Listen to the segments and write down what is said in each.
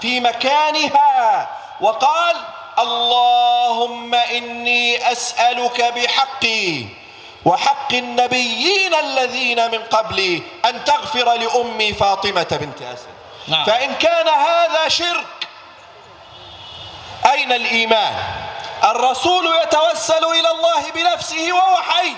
في مكانها وقال اللهم إني أسألك بحقي وحق النبيين الذين من قبلي أن تغفر لأمي فاطمة بنت أسد. نعم. فإن كان هذا شرك أين الإيمان؟ الرسول يتوسل إلى الله بنفسه وهو حي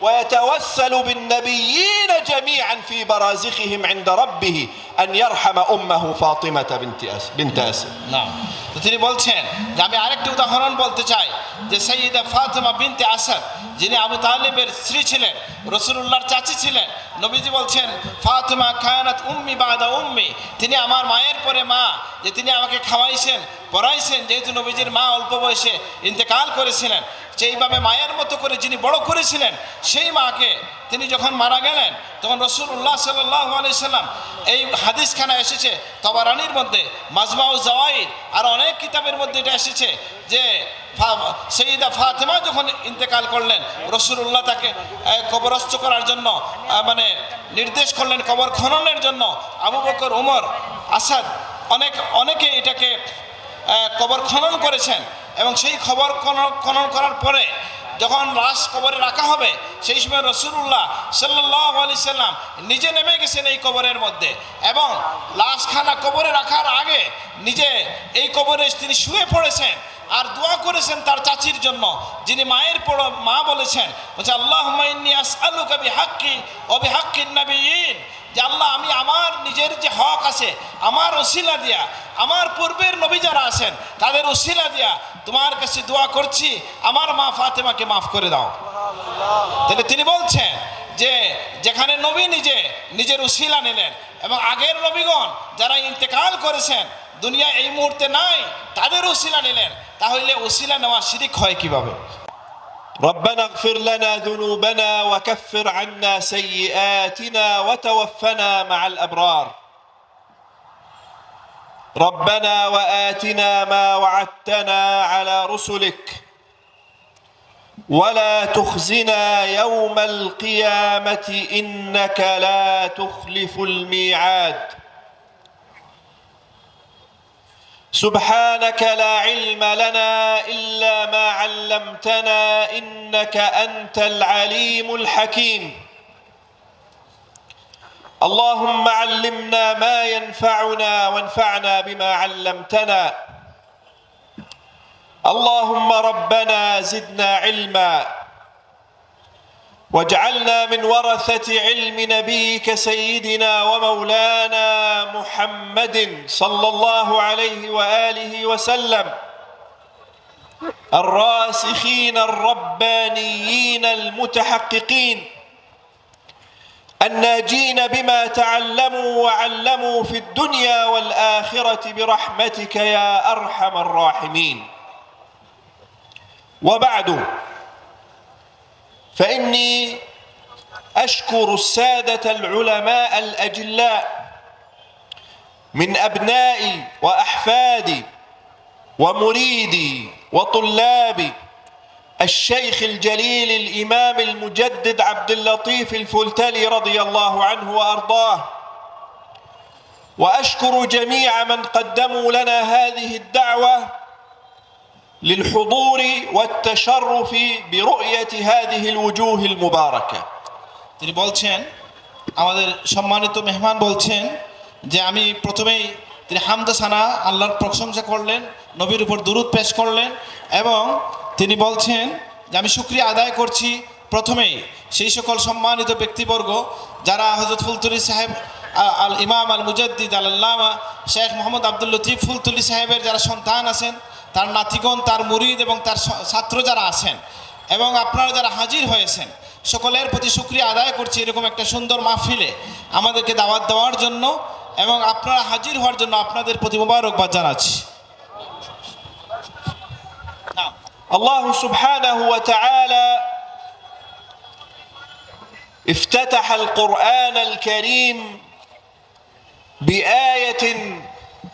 ويتوسل بالنبيين جميعا في برازخهم عند ربه أن يرحم أمه فاطمة بنت أس بنت أسد. না তো তিনি বলছেন যে আমি আরেকটি উদাহরণ বলতে চাই, যে সৈয়দা ফাতেমা বিনতে আসাদ যিনি আবু তালেবের স্ত্রী ছিলেন রসুল্লাহর চাচি ছিলেন, নবীজি বলছেন, ফাতেমা খায়ানাত উম্মি বাদা উম্মি, তিনি আমার মায়ের পরে মা, যে তিনি আমাকে খাওয়াইছেন, পড়াইছেন, যেহেতু নবীজির মা অল্প বয়সে ইন্তেকাল করেছিলেন সেইভাবে মায়ের মতো করে যিনি বড় করেছিলেন, সেই মাকে তিনি যখন মারা গেলেন, তখন রসুল্লাহ সাল্লাহ আলি সাল্লাম এই হাদিসখানা এসেছে তবারানির মধ্যে, মাজমাউ জাওয়াইদ, আর অনেক কিতাবের মধ্যে এটা এসেছে যে সেইদা ফাতেমা যখন ইন্তেকাল করলেন রসুল্লাহ তাকে কবরস্থ করার জন্য মানে নির্দেশ করলেন কবর খননের জন্য। আবু বকর, উমর, আসাদ অনেক, অনেকে এটাকে কবর খনন করেছেন এবং সেই খবর খনন করার পরে যখন লাশ কবরে রাখা হবে, সেই সময় রসুল্লাহ সাল্লাহ আলি সাল্লাম নিজে নেমে গেছেন এই কবরের মধ্যে এবং লাশখানা কবরে রাখার আগে নিজে এই কবরে তিনি শুয়ে পড়েছেন আর দোয়া করেছেন তার চাচির জন্য, যিনি মায়ের পড় মা বলেছেন, বলছে আল্লাহ আলু কবি হাক্কি অবি হাক্কিন নবীন যে আল্লাহ আমি আমার নিজের যে হক আছে আমার ওসিলা দিয়া আমার পূর্বের নবী যারা আছেন তাদের ওসিলা দিয়া তোমার কাছে দোয়া করছি আমার মা ফাতেমাকে মাফ করে দাও। তাহলে তিনি বলছেন যে যেখানে নবী নিজে নিজের উশিলা নিলেন এবং আগের নবীগণ যারা ইন্তেকাল করেছেন দুনিয়া এই মুহূর্তে নাই তাদের উশিলা নিলেন তাহলে উশিলা নেওয়া শিরিক হয় কীভাবে? ربنا اغفر لنا ذنوبنا وكفر عنا سيئاتنا وتوفنا مع الأبرار. ربنا وآتنا ما وعدتنا على رسلك. ولا تخزنا يوم القيامة إنك لا تخلف الميعاد. سبحانك لا علم لنا إلا ما علمتنا إنك أنت العليم الحكيم. اللهم علمنا ما ينفعنا وانفعنا بما علمتنا. اللهم ربنا زدنا علما. واجعلنا من ورثة علم نبيك سيدنا ومولانا محمد صلى الله عليه وآله وسلم. الراسخين الربانيين المتحققين. الناجين بما تعلموا وعلموا في الدنيا والآخرة برحمتك يا أرحم الراحمين. وبعد. فإني أشكر السادة العلماء الأجلاء من أبنائي وأحفادي ومريدي وطلابي الشيخ الجليل الإمام المجدد عبد اللطيف الفلتلي رضي الله عنه وأرضاه. وأشكر جميع من قدموا لنا هذه الدعوة للحضور والتشرف برؤية هذه الوجوه المباركة তিনি বলছেন আমাদের সম্মানিত মেহমান বলছেন যে আমি প্রথমেই তিনি হামদা সানা আল্লাহর প্রশংসা করলেন নবীর উপর দুরুদ পেশ করলেন এবং তিনি বলছেন যে আমি শুক্রিয়া আদায় করছি প্রথমেই সেই সকল সম্মানিত ব্যক্তিবর্গ যারা হজরত ফুলতুলি সাহেব আ- আল ইমাম আল মুজাদ্দিদ আল আল্লামা শেখ মোহাম্মদ আব্দুল লতিফ ফুলতুলি সাহেবের যারা সন্তান আছেন তার নাতিগণ তার মুরিদ এবং তার স- ছাত্র যারা আছেন এবং আপনারা যারা হাজির হয়েছেন সকলের প্রতি শুক্রিয়া আদায় করছি এরকম একটা সুন্দর মাহফিলে আমাদেরকে দাওয়াত দেওয়ার জন্য এবং আপনারা হাজির হওয়ার জন্য আপনাদের প্রতি মোবারকবাদ জানাচ্ছি না الله سبحانه وتعالى افتتح القرآن الكريم بآية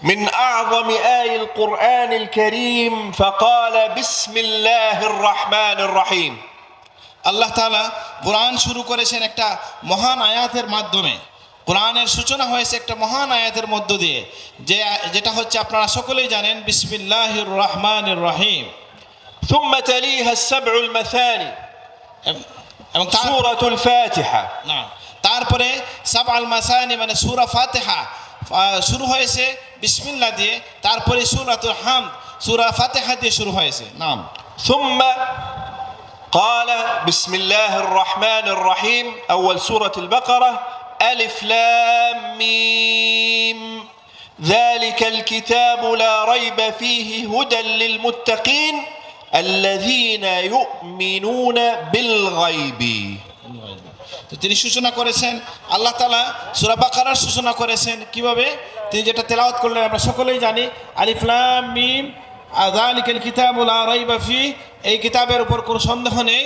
من أعظم آي القرآن الكريم فقال بسم الله الرحمن الرحيم আল্লাহ তাআলা কোরআন শুরু করেছেন একটা মহান আয়াতের মাধ্যমে কোরআনের সূচনা হয়েছে একটা মহান আয়াতের মধ্য দিয়ে যে যেটা হচ্ছে আপনারা সকলেই জানেন বিসমিল্লাহির রহমানির রহিম ثم تليها السبع المثاني এবং- এবং তার سورة الفاتحة না তারপরে সাব আল মাসানি মানে সুরা ফাতেহা আহ, শুরু হয়েছে বিসমিল্লা দিয়ে তারপরে সুরাতুল হাম সুরা ফাতেহা দিয়ে শুরু হয়েছে নাম ثم قال بسم الله الرحمن الرحيم أول سورة البقرة ألف لام ميم ذلك الكتاب لا ريب فيه هدى للمتقين الذين يؤمنون بالغيب তো তিনি সূচনা করেছেন আল্লাহ তালা সুরা বাকারার সূচনা করেছেন কিভাবে তিনি যেটা তেলাওয়াত করলেন আমরা সকলেই জানি আলিফলাম মিম আদালিকেল কিতাবুল রাইবাফি এই কিতাবের উপর কোনো সন্দেহ নেই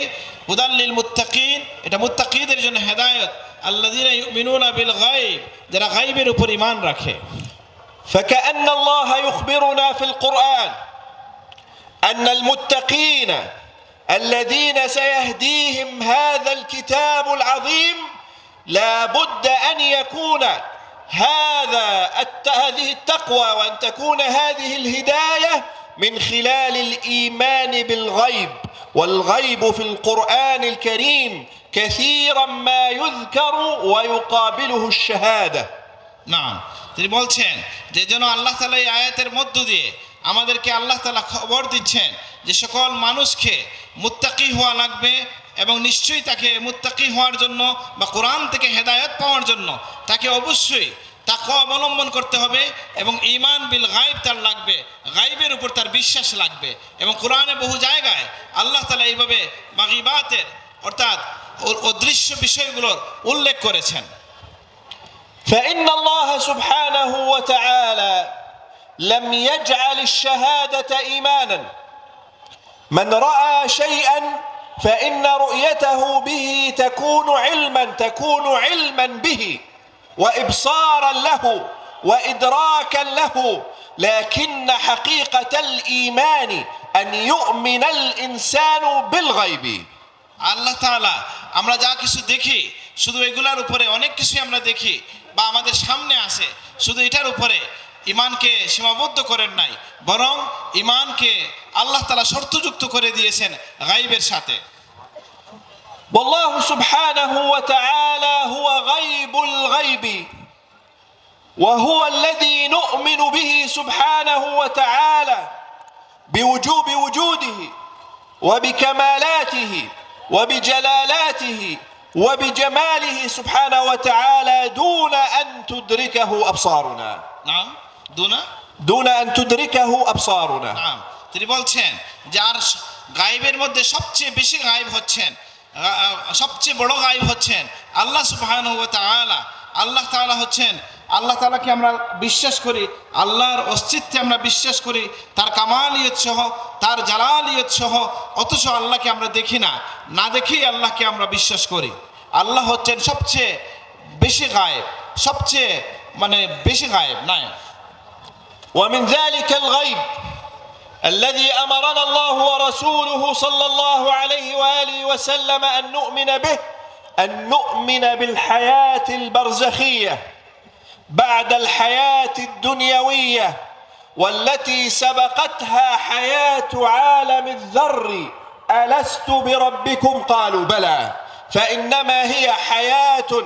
হুদাল্লিল মুত্তাকিন এটা মুত্তাকিদের জন্য হেদায়ত আল্লাদিনা ইউমিনুনা বিল গাইব যারা গাইবের উপর ইমান রাখে فكأن الله يخبرنا في القرآن أن المتقين الذين سيهديهم هذا الكتاب العظيم لا بد أن يكون هذا الت... هذه التقوى وأن تكون هذه الهداية من خلال الإيمان بالغيب والغيب في القرآن الكريم كثيرا ما يذكر ويقابله الشهاده না তিনি বলছেন যে যেন আল্লাহ তালা এই আয়াতের মধ্য দিয়ে আমাদেরকে আল্লাহ তালা খবর দিচ্ছেন যে সকল মানুষকে মুত্তাকি হওয়া লাগবে এবং নিশ্চয়ই তাকে মুত্তাকি হওয়ার জন্য বা কোরআন থেকে হেদায়ত পাওয়ার জন্য তাকে অবশ্যই তাকে অবলম্বন করতে হবে এবং ইমান বিল গাইব তার লাগবে গাইবের উপর তার বিশ্বাস লাগবে এবং কোরআনে বহু জায়গায় আল্লাহ তালা এইভাবে মাগিবাতের অর্থাৎ ও- অদৃশ্য বিষয়গুলোর উল্লেখ করেছেন فإن الله سبحانه وتعالى لم يجعل الشهادة إيمانا من رأى شيئا فإن رؤيته به تكون علما تكون علما به وإبصارا له وإدراكا له لكن حقيقة الإيمان أن يؤمن الإنسان بالغيب আল্লাহ তাআলা আমরা যা কিছু দেখি শুধু এগুলার উপরে অনেক কিছুই আমরা দেখি বা আমাদের সামনে আসে শুধু এটার উপরে ইমানকে সীমাবদ্ধ করেন নাই বরং ইমানকে আল্লাহ তালা শর্তযুক্ত করে দিয়েছেন গাইবের সাথে والله سبحانه وتعالى هو غيب الغيب وهو الذي نؤمن به سبحانه وتعالى بوجوب وجوده وبكمالاته وبجلالاته وبجماله سبحانه وتعالى دون ان تدركه ابصارنا নাম দুনা? দুনা আন তুদরিকাহু আবসারুনা। নাম। তিনি বলছেন যার গায়েবের মধ্যে সবচেয়ে বেশি গায়েব হচ্ছেন সবচেয়ে বড় গায়েব হচ্ছেন আল্লাহ সুবহান আল্লাহ তাআলা হচ্ছেন আল্লাহ তালাকে আমরা বিশ্বাস করি আল্লাহর অস্তিত্বে আমরা বিশ্বাস করি তার কামালিয়ত সহ তার জালালিয়ত সহ অথচ আল্লাহকে আমরা দেখি না। না দেখেই আল্লাহকে আমরা বিশ্বাস করি। আল্লাহ হচ্ছেন সবচেয়ে বেশি গায়েব সবচেয়ে মানে বেশি গায়েব না ومن ذلك الغيب الذي أمرنا الله ورسوله صلى الله عليه وآله وسلم أن نؤمن به أن نؤمن بالحياة البرزخية بعد الحياة الدنيوية والتي سبقتها حياة عالم الذر. ألست بربكم؟ قالوا بلى. فإنما هي حياة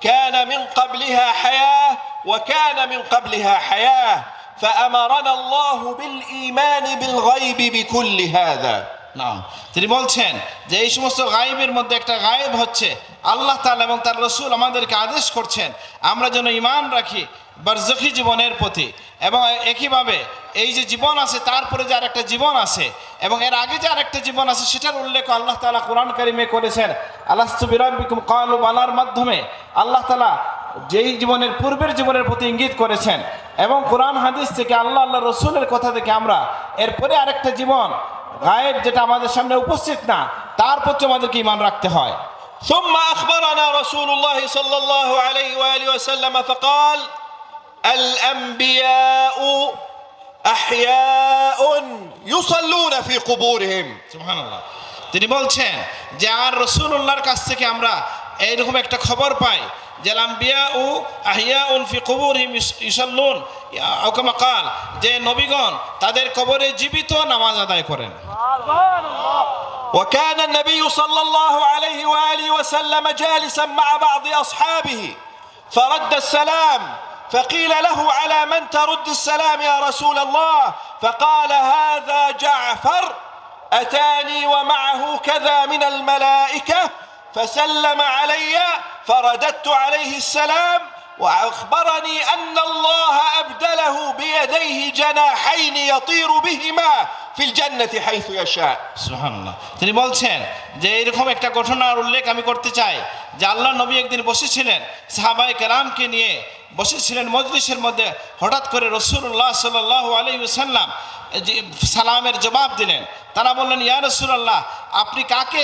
كان من قبلها حياة وكان من قبلها حياة. فأمرنا الله بالإيمان بالغيب بكل هذا. না। তিনি বলছেন যে এই সমস্ত গায়েবের মধ্যে একটা গায়েব হচ্ছে। আল্লাহ তাআলা এবং তার রসুল আমাদেরকে আদেশ করছেন, আমরা যেন ইমান রাখি বারজখি জীবনের প্রতি। এবং একইভাবে এই যে জীবন আছে তারপরে যে আরেকটা জীবন আছে, এবং এর আগে যে আরেকটা জীবন আছে, সেটার উল্লেখ আল্লাহ তাআলা কোরআন কারিমে করেছেন, আলাস্তু বিরাব্বিকুম কালু বালার মাধ্যমে। আল্লাহ তাআলা যেই জীবনের পূর্বের জীবনের প্রতি ইঙ্গিত করেছেন, এবং কোরআন হাদিস থেকে আল্লাহ আল্লাহ রসুলের কথা থেকে আমরা এরপরে আরেকটা জীবন গায়েব যেটা আমাদের সামনে উপস্থিত না তার প্রতি আমাদেরকে ইমান রাখতে হয় ثم اخبرنا رسول الله صلى الله عليه واله وسلم فقال الانبياء احياء يصلون في قبورهم সুবহানাল্লাহ তিনি বলছেন যে আর রসুল্লাহর কাছ থেকে আমরা এইরকম একটা খবর পাই যে লাম্বিয়া ও আহিয়া উন ফি কবুর ইসল্লুন কাল যে নবীগণ তাদের কবরে জীবিত নামাজ আদায় করেন وكان النبي صلى الله عليه واله وسلم جالسا مع بعض اصحابه فرد السلام فقيل له على من ترد السلام يا رسول الله فقال هذا جعفر اتاني ومعه كذا من الملائكه فسلم علي فرددت عليه السلام واخبرني ان الله ابدله بيديه جناحين يطير بهما في الجنه حيث يشاء সুবহানাল্লাহ তিনি বলছেন যে এরকম একটা ঘটনার উল্লেখ আমি করতে চাই যে আল্লাহ নবী একদিন বসেছিলেন সাহাবাই কেরামকে নিয়ে বসেছিলেন মজলিসের মধ্যে হঠাৎ করে রসুল্লাহ সাল্লাহ আলী সাল্লাম যে সালামের জবাব দিলেন তারা বললেন ইয়া রসুল্লাহ আপনি কাকে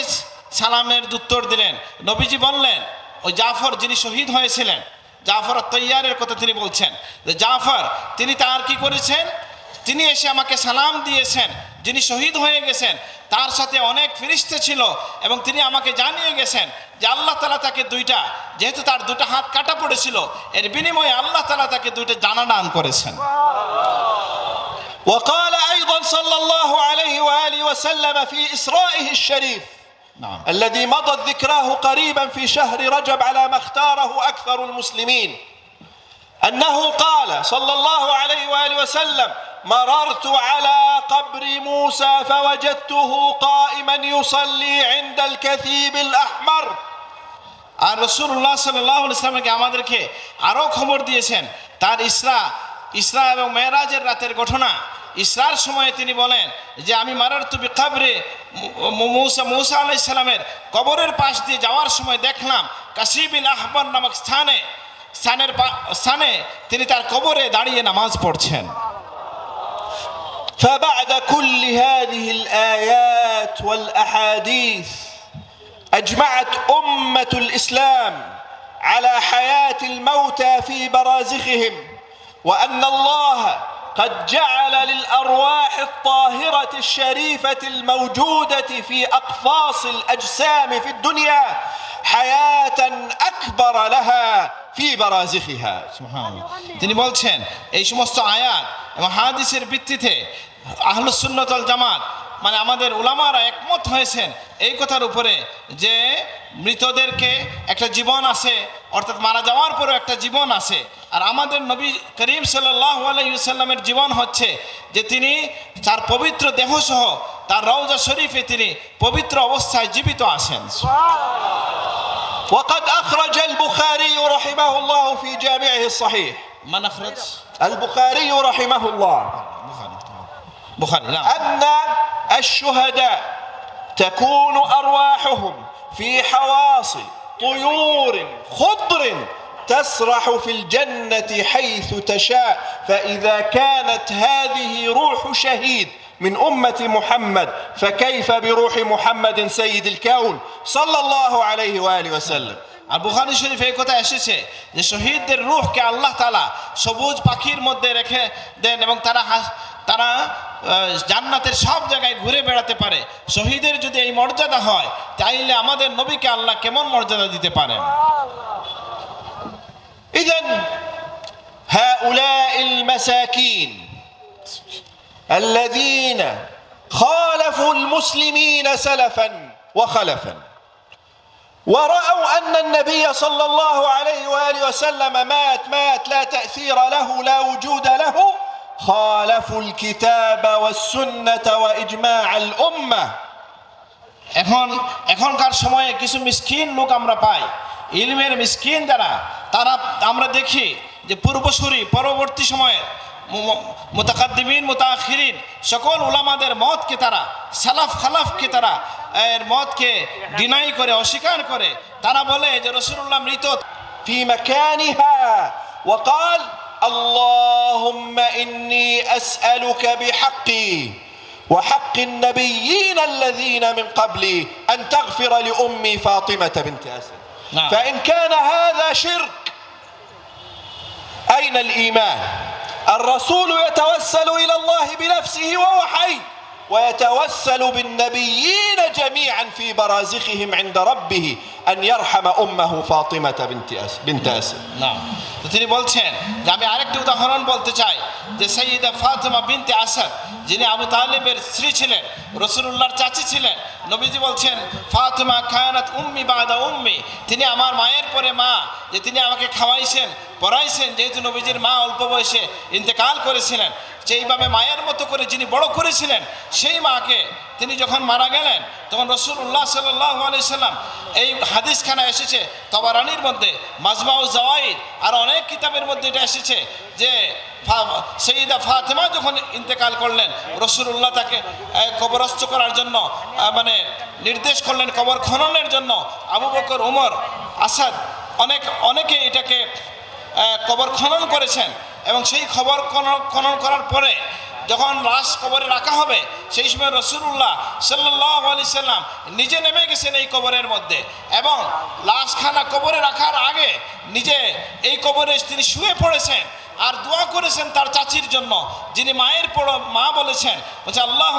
সালামের উত্তর দিলেন নবীজি বললেন ওই জাফর যিনি শহীদ হয়েছিলেন জাফর তৈয়ারের কথা তিনি বলছেন যে জাফর তিনি তার কি করেছেন তিনি এসে আমাকে সালাম দিয়েছেন যিনি শহীদ হয়ে গেছেন তার সাথে অনেক ফিরিস্তে ছিল এবং তিনি আমাকে জানিয়ে গেছেন যে আল্লাহ তালা তাকে দুইটা যেহেতু তার দুটা হাত কাটা পড়েছিল এর বিনিময়ে আল্লাহ তালা তাকে দুইটা জানা দান করেছেন وقال ايضا صلى الله عليه واله وسلم في اسرائه الشريف نعم الذي مضت ذكراه قريبا في شهر رجب على ما اختاره اكثر المسلمين انه قال صلى الله عليه واله وسلم مررت على قبر موسى فوجدته قائما يصلي عند الكثيب الاحمر আর রসুল্লাহ সাল্লাহ ইসলামকে আমাদেরকে আরও খবর দিয়েছেন তার ইসরা ইসরা এবং মেয়েরাজের রাতের ঘটনা ইসরার সময়ে তিনি বলেন যে আমি মারার তুবি কাবরে মৌসা মৌসা আলাই সালামের কবরের পাশ দিয়ে যাওয়ার সময় দেখলাম কাশিবিল আহবান নামক স্থানে স্থানের পা- স্থানে তিনি তার কবরে দাঁড়িয়ে নামাজ পড়ছেন فبعد كل هذه الايات والاحاديث اجمعت امه الاسلام على حياه الموتى في برازخهم وان الله قد جعل للارواح الطاهره الشريفه الموجوده في اقفاص الاجسام في الدنيا حياه اكبر لها في برازخها সুবহানাল্লাহ। তিনি বলছেন এই সমস্ত আয়াত এবং হাদিসের ভিত্তিতে আহলুসুন্নতল জামাত মানে আমাদের উলামারা একমত হয়েছেন এই কথার উপরে যে মৃতদেরকে একটা জীবন আছে অর্থাৎ মারা যাওয়ার পরেও একটা জীবন আছে আর আমাদের নবী করিম সাল্লাহ আলাইসাল্লামের জীবন হচ্ছে যে তিনি তার পবিত্র দেহসহ তার রওজা শরীফে তিনি পবিত্র অবস্থায় জীবিত আছেন وقد اخرج البخاري رحمه الله في جامعه الصحيح মানাফরাজ البخاري رحمه الله বুখারি না ان الشهداء تكون ارواحهم في حواصل طيور خضر تسرح في الجنه حيث تشاء فاذا كانت هذه روح شهيد من امه محمد فكيف بروح محمد سيد الكون صلى الله عليه واله وسلم আর বুখারি শরীফ এই কথা এসেছে যে শহীদদের রূহকে আল্লাহ তালা সবুজ পাখির মধ্যে রেখে দেন এবং তারা হাস- তারা আহ, জান্নাতের সব জায়গায় ঘুরে বেড়াতে পারে শহীদের যদি এই মর্যাদা হয় তাইলে আমাদের নবীকে আল্লাহ কেমন মর্যাদা দিতে পারেন إذا هؤلاء المساكين الذين خالفوا المسلمين سلفا وخلفا ورأوا أن النبي صلى الله عليه وآله وسلم مات مات لا تأثير له لا وجود له خالفوا الكتاب والسنة وإجماع الأمة এখন এখনকার সময়ে কিছু মিসকিন লোক আমরা পাই ইলমের মিসকিন যারা তারা আমরা দেখি যে পূর্বসূরি পরবর্তী সময়ে মোতাকাদ্দিমিন মোতাখিরিন সকল উলামাদের মতকে তারা সালাফ খালাফকে তারা এর মতকে ডিনাই করে অস্বীকার করে তারা বলে যে রসুল্লাহ মৃত في مكانها وقال اللهم إني أسألك بحقي وحق النبيين الذين من قبلي أن تغفر لأمي فاطمة بنت أسد. نعم. فإن كان هذا شرك أين الإيمان؟ الرسول يتوسل إلى الله بنفسه وهو حي ويتوسل بالنبيين جميعا في برازخهم عند ربه أن يرحم أمه فاطمة بنت أسد, بنت أسد. না তো তিনি বলছেন যে আমি আরেকটি উদাহরণ বলতে চাই, যে সৈয়দা ফাতেমা বিনতে আসাদ, যিনি আবু তালেবের স্ত্রী ছিলেন রসুল্লাহর চাচি ছিলেন নবীজি বলছেন, ফাতেমা খায়ানাত উম্মি বাদা উম্মি। তিনি আমার মায়ের পরে মা, যে তিনি আমাকে খাওয়াইছেন, পড়াইছেন, যেহেতু নবীজির মা অল্প বয়সে ইন্তেকাল করেছিলেন সেইভাবে মায়ের মতো করে যিনি বড় করেছিলেন, সেই মাকে তিনি যখন মারা গেলেন, তখন রসুল্লাহ সাল্লাহ আলি সাল্লাম এই হাদিসখানা এসেছে তবারানির মধ্যে, মাজমাউ জাওয়াইদ, আর অনেক কিতাবের মধ্যে এটা এসেছে যে সৈয়দা ফাতেমা যখন ইন্তেকাল করলেন রসুল্লাহ তাকে কবরস্থ করার জন্য মানে নির্দেশ করলেন, কবর খননের জন্য। আবু বকর, উমর, আসাদ, অনেক অনেকে এটাকে কবর খনন করেছেন। এবং সেই খবর খনন করার পরে যখন লাশ কবরে রাখা হবে, সেই সময় রসুল্লাহ সাল্লাহ আলি সাল্লাম নিজে নেমে গেছেন এই কবরের মধ্যে। এবং লাশখানা কবরে রাখার আগে নিজে এই কবরে তিনি শুয়ে পড়েছেন। আর দোয়া করেছেন তার চাচির জন্য যিনি মায়ের পড় মা বলেছেন বলছে আল্লাহ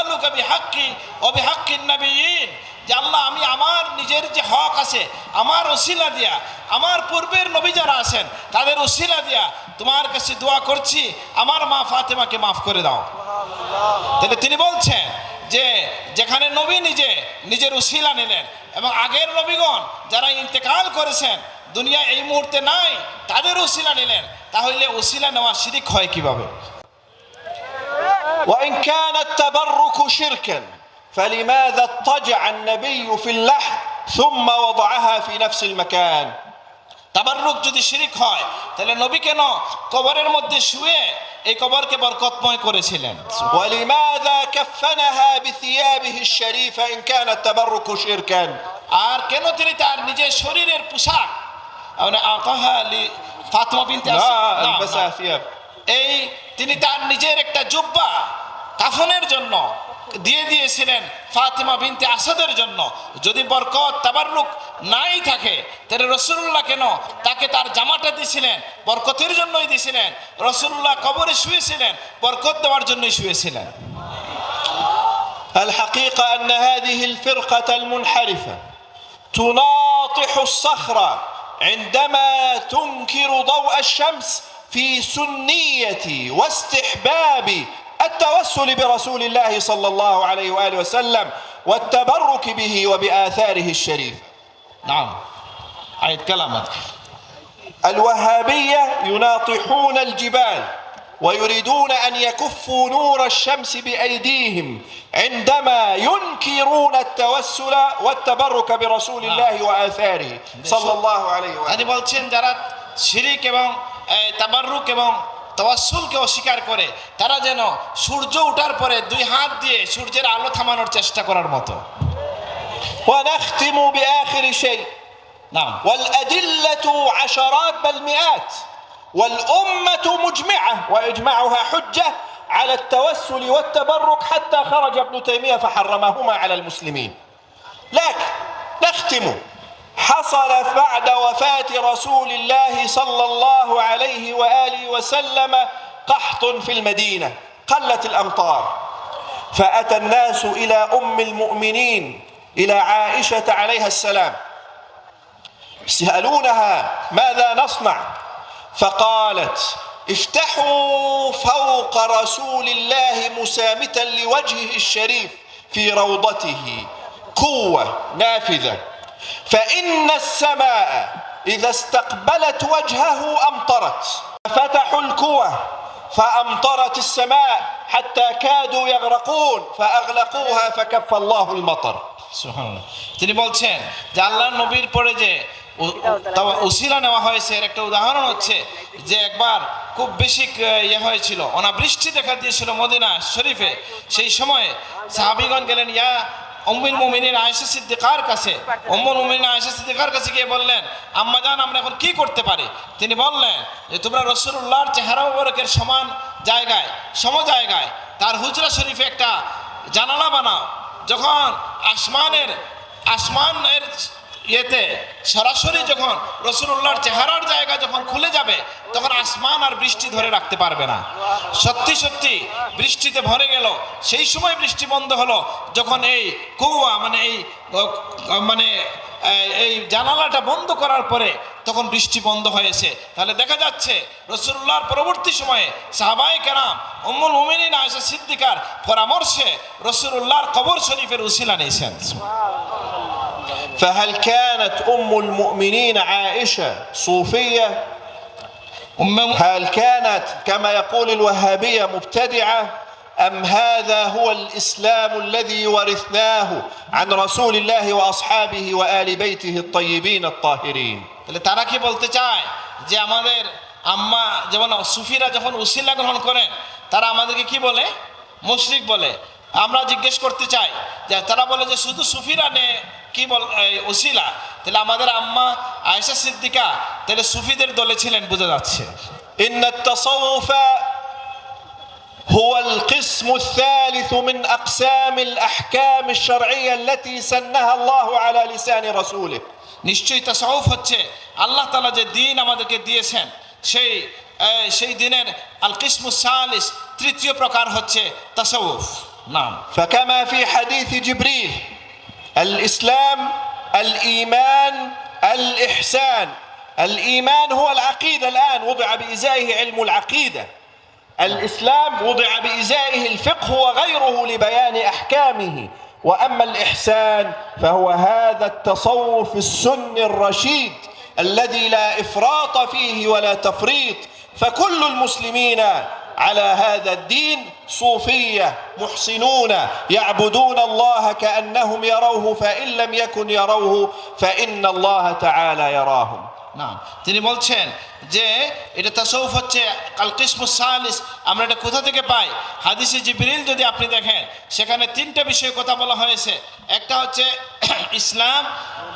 আলু কবি হাক্কি অবি হাক্কিন নবীন যে আল্লাহ আমি আমার নিজের যে হক আছে আমার ওসিলা দিয়া আমার পূর্বের নবী যারা আছেন তাদের ওসিলা দিয়া তোমার কাছে দোয়া করছি আমার মা ফাতেমাকে মাফ করে দাও। তাহলে তিনি বলছেন যে যেখানে নবী নিজে নিজের উশিলা নিলেন এবং আগের নবীগণ যারা ইন্তেকাল করেছেন দুনিয়া এই মুহূর্তে নাই তাদের উশিলা নিলেন। তাহলে উশিলা নেওয়া শিরিক হয় কিভাবে وإن كان التبرك شركا فلماذا اضطجع النبي في اللحد ثم وضعها في نفس المكان তাবাররুক যদি শিরিক হয় তাহলে নবী কেন কবরের মধ্যে শুয়ে এই কবরকে বরকতময় করেছিলেন ولماذا كفنها بثيابه الشريفة إن كان التبرك شركا আর কেন তিনি তার নিজের শরীরের পোশাক মানে আকাহা লি- ফাতেমা বিনতে আসাদ- لا না, البسها না। ثياب এই তিনি তার নিজের একটা জুব্বা কাফনের জন্য দিয়ে দিয়েছিলেন ফাতেমা বিনতে আসাদের জন্য যদি বরকত তাবাররুক নাই থাকে তাহলে রসুল্লাহ কেন তাকে তার জামাটা দিয়েছিলেন বরকতের জন্যই দিয়েছিলেন রসুল্লাহ কবরে শুয়েছিলেন বরকত দেওয়ার জন্যই শুয়েছিলেন الحقيقة أن هذه الفرقة المنحرفة تناطح الصخرة عندما تنكر ضوء الشمس في سنية واستحباب التوسل برسول الله صلى الله عليه وآله وسلم والتبرك به وبآثاره الشريفة نعم. آية هيتكلم الوهابية يناطحون الجبال. ويريدون أن يكفوا نور الشمس بأيديهم عندما ينكرون التوسل والتبرك برسول الله وآثاره صلى الله عليه وآله তিনি বলছেন যারা শিরিক এবং এই, তাবাররুক এবং তওয়াসুলকে অস্বীকার করে তারা যেন সূর্য ওঠার পরে দুই হাত দিয়ে সূর্যের আলো থামানোর চেষ্টা করার মতো ونختم بآخر شيء নাম والأدلة عشرات بل مئات والأمة مجمعة وإجماعها حجة على التوسل والتبرك حتى خرج ابن تيمية فحرمهما على المسلمين. لكن نختم. حصل بعد وفاة رسول الله صلى الله عليه وآله وسلم قحط في المدينة قلت الأمطار. فأتى الناس إلى أم المؤمنين إلى عائشة عليها السلام. يسألونها ماذا نصنع؟ فقالت افتحوا فوق رسول الله مسامتا لوجهه الشريف في روضته قوة نافذة فإن السماء إذا استقبلت وجهه أمطرت فتحوا الكوة فأمطرت السماء حتى كادوا يغرقون فأغلقوها فكف الله المطر সুবহানাল্লাহ। তিনি বলছেন যে আল্লাহ নবীর পরে যে উ- তাও নেওয়া হয়েছে। এর একটা উদাহরণ হচ্ছে যে একবার খুব বেশি ইয়ে হয়েছিল অনাবৃষ্টি দেখা দিয়েছিল মদিনা শরীফে। সেই সময়ে সাহাবিগণ গেলেন ইয়া অম্মিন মুমিনিন আয়েশা সিদ্দিকার কাছে। অম্মুল মুমিনিন আয়েশা সিদ্দিকার কাছে গিয়ে বললেন আম্মা জান আমরা এখন কি করতে পারি? তিনি বললেন যে তোমরা রসুল্লাহর চেহারা মোবারকের সমান জায়গায় সম জায়গায় তার হুজরা শরীফে একটা জানালা বানাও। যখন আসমানের আসমানের ইয়েতে সরাসরি যখন রসুল্লাহর চেহারার জায়গা যখন খুলে যাবে, তখন আসমান আর বৃষ্টি ধরে রাখতে পারবে না। সত্যি সত্যি, বৃষ্টিতে ভরে গেল। সেই সময় বৃষ্টি বন্ধ হলো, যখন এই কৌয়া মানে এই মানে এই- জানালাটা বন্ধ করার পরে তখন বৃষ্টি বন্ধ হয়েছে। তাহলে দেখা যাচ্ছে, রসুল্লাহর পরবর্তী সময়ে সাহাবাই কেরাম, উম্মুল মুমিনিন আয়েশা সিদ্দিকার পরামর্শে রসুল্লাহর কবর শরীফের উসিলা নিয়েছেন। فهل كانت أم المؤمنين عائشة صوفية উম্মে- هل كانت كما يقول الوهابية مبتدعة أم هذا هو الإسلام الذي ورثناه عن رسول الله وأصحابه وآل بيته الطيبين الطاهرين তাহলে তারা কি বলতে চায় যে আমাদের আম্মা যেমন সুফিরা যখন উসিলা গ্রহণ করেন তারা আমাদেরকে কি বলে মুশরিক বলে আমরা জিজ্ঞেস করতে চাই যে তারা বলে যে শুধু সুফিরা নে কি বল এই উসিলা তাহলে আমাদের আম্মা আয়েশা সিদ্দিকা তাহলে সুফিদের দলে ছিলেন বোঝা যাচ্ছে إن التصوف هو القسم الثالث من أقسام الأحكام الشرعية التي سنها الله على لسان رسوله নিশ্চয়ই তাসাউফ হচ্ছে আল্লাহ তালা যে দিন আমাদেরকে দিয়েছেন সেই এই, সেই দিনের আল কিসমুস সালিস তৃতীয় প্রকার হচ্ছে তাসাউফ নাম فكما في حديث جبريل الإسلام الإيمان الإحسان. الإيمان هو العقيدة الآن وضع بإزائه علم العقيدة. الإسلام وضع بإزائه الفقه وغيره لبيان أحكامه. وأما الإحسان فهو هذا التصوف السني الرشيد الذي لا إفراط فيه ولا تفريط. فكل المسلمين على هذا الدين صوفية محسنون يعبدون الله كأنهم يروه فإن لم يكن يروه فإن الله تعالى يراهم না তিনি বলছেন যে এটা তাসৌফ হচ্ছে কাল কিসমুস সালিস আমরা এটা কোথা থেকে পাই হাদিসে জিবরিল যদি আপনি দেখেন সেখানে তিনটা বিষয়ে কথা বলা হয়েছে একটা হচ্ছে ইসলাম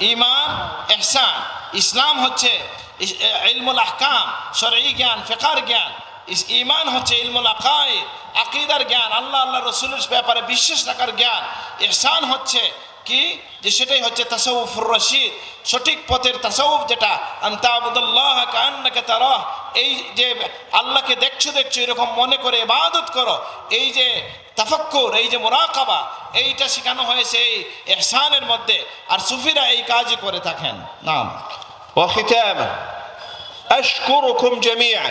ইমান এহসান ইসলাম হচ্ছে ইস- ইলমুল আহকাম শরঈ জ্ঞান ফেকার জ্ঞান ইস- ইমান হচ্ছে ইলমুল আকায় আকিদার জ্ঞান, আল্লাহ আল্লাহ রসুলের ব্যাপারে বিশ্বাস রাখার জ্ঞান। এসান হচ্ছে কি? যে সেটাই হচ্ছে তাসাউফুর রশিদ, সঠিক পথের তাসাউফ যেটা আন্তাবুদুল্লাহ কান্নাকে তারহ, এই যে আল্লাহকে দেখছ দেখছ এরকম মনে করে ইবাদত করো, এই যে তাফাক্কুর, এই যে মোরাকাবা, এইটা শেখানো হয়েছে এই এহসানের মধ্যে, আর সুফিরা এই কাজই করে থাকেন। নাম। ওখিতাম আশকুরুকুম জামিআ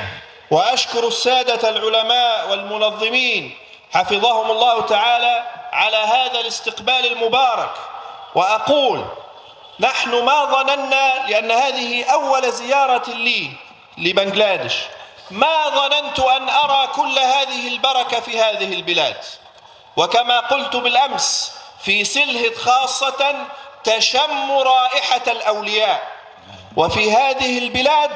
وأشكر السادة العلماء والمنظمين حفظهم الله تعالى على هذا الاستقبال المبارك. وأقول نحن ما ظننا لأن هذه أول زيارة لي لبنغلاديش. ما ظننت أن أرى كل هذه البركة في هذه البلاد. وكما قلت بالأمس في سلهد خاصة تشم رائحة الأولياء. وفي هذه البلاد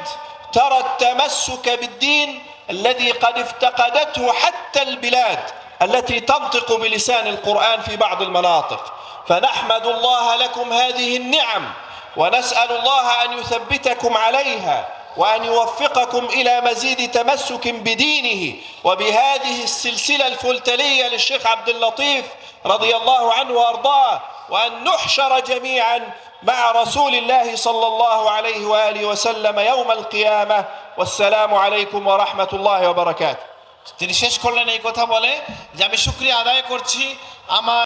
ترى التمسك بالدين الذي قد افتقدته حتى البلاد التي تنطق بلسان القرآن في بعض المناطق. فنحمد الله لكم هذه النعم ونسأل الله أن يثبتكم عليها وأن يوفقكم إلى مزيد تمسك بدينه. وبهذه السلسلة الفلتلية للشيخ عبد اللطيف رضي الله عنه وأرضاه وأن نحشر جميعا مع رسول الله صلى الله عليه وآله وسلم يوم القيامة والسلام عليكم ورحمة الله وبركاته তিনি শেষ করলেন এই কথা বলে যে আমি শুক্রিয়া আদায় করছি আমার